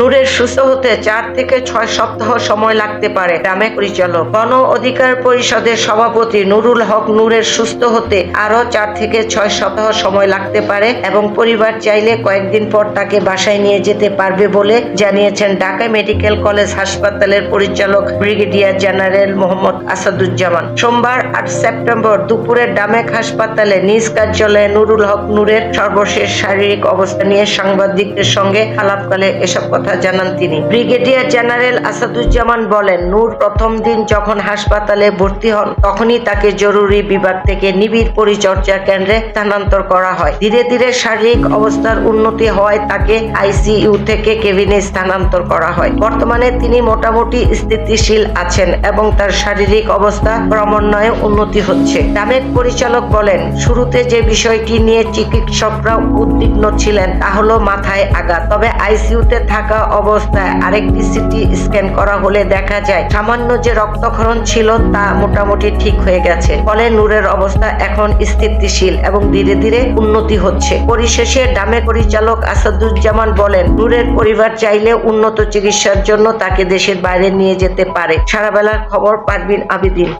নূরের সুস্থ হতে চার থেকে ছয় সপ্তাহ সময় লাগতে পারে, গ্রামে পরিচালক। গণ অধিকার পরিষদের সভাপতি নুরুল হক নূরের সুস্থ হতে আরও চার থেকে ছয় সপ্তাহ সময় লাগতে পারে এবং পরিবার চাইলে কয়েকদিন পর তাকে বাসায় নিয়ে যেতে পারবে বলে জানিয়েছেন ঢাকা মেডিকেল কলেজ হাসপাতালের পরিচালক ব্রিগেডিয়ার জেনারেল মোহাম্মদ আসাদুজ্জামান। সোমবার আট সেপ্টেম্বর দুপুরে ডামেক হাসপাতালে নিজ কার্যালয়ে নুরুল হক নূরের সর্বশেষ শারীরিক অবস্থা নিয়ে সাংবাদিকদের সঙ্গে আলাপকালে এসব কথা জানান তিনি। ব্রিগেডিয়ার জেনারেল আসাদুজ্জামান বলেন, নূর প্রথম দিন যখন হাসপাতালে ভর্তি হন, তখনই তাকে জরুরি বিভাগ থেকে নিবিড় পরিচর্যা কেন্দ্রে স্থানান্তর করা হয়। ধীরে ধীরে শারীরিক অবস্থার উন্নতি হওয়ায় তাকে আইসিইউ থেকে কেবিনে স্থানান্তর করা হয়। বর্তমানে তিনি মোটামুটি স্থিতিশীল আছেন এবং তার শারীরিক অবস্থা ক্রমান্বয়ে উন্নতি হচ্ছে। ডামেক পরিচালক বলেন, শুরুতে যে বিষয়টি নিয়ে চিকিৎসকরা উদ্বিগ্ন ছিলেন, তা হলো মাথায় আঘাত। তবে আইসিইউতে থাকা অবস্থায় আরেকটি সিটি স্ক্যান করা হলে দেখা যায় সামান্য যে রক্তক্ষরণ ছিল তা মোটামুটি ঠিক হয়ে গেছে। ফলে নূরের অবস্থা এখন স্থিতিশীল এবং ধীরে ধীরে উন্নতি হচ্ছে। পরিশেষে ডামে পরিচালক আসাদুজ্জামান বলেন, নূরের পরিবার চাইলে উন্নত চিকিৎসার জন্য তাকে দেশের বাইরে নিয়ে যেতে পারে। সারাবেলার খবর পারবিন আবিদিন।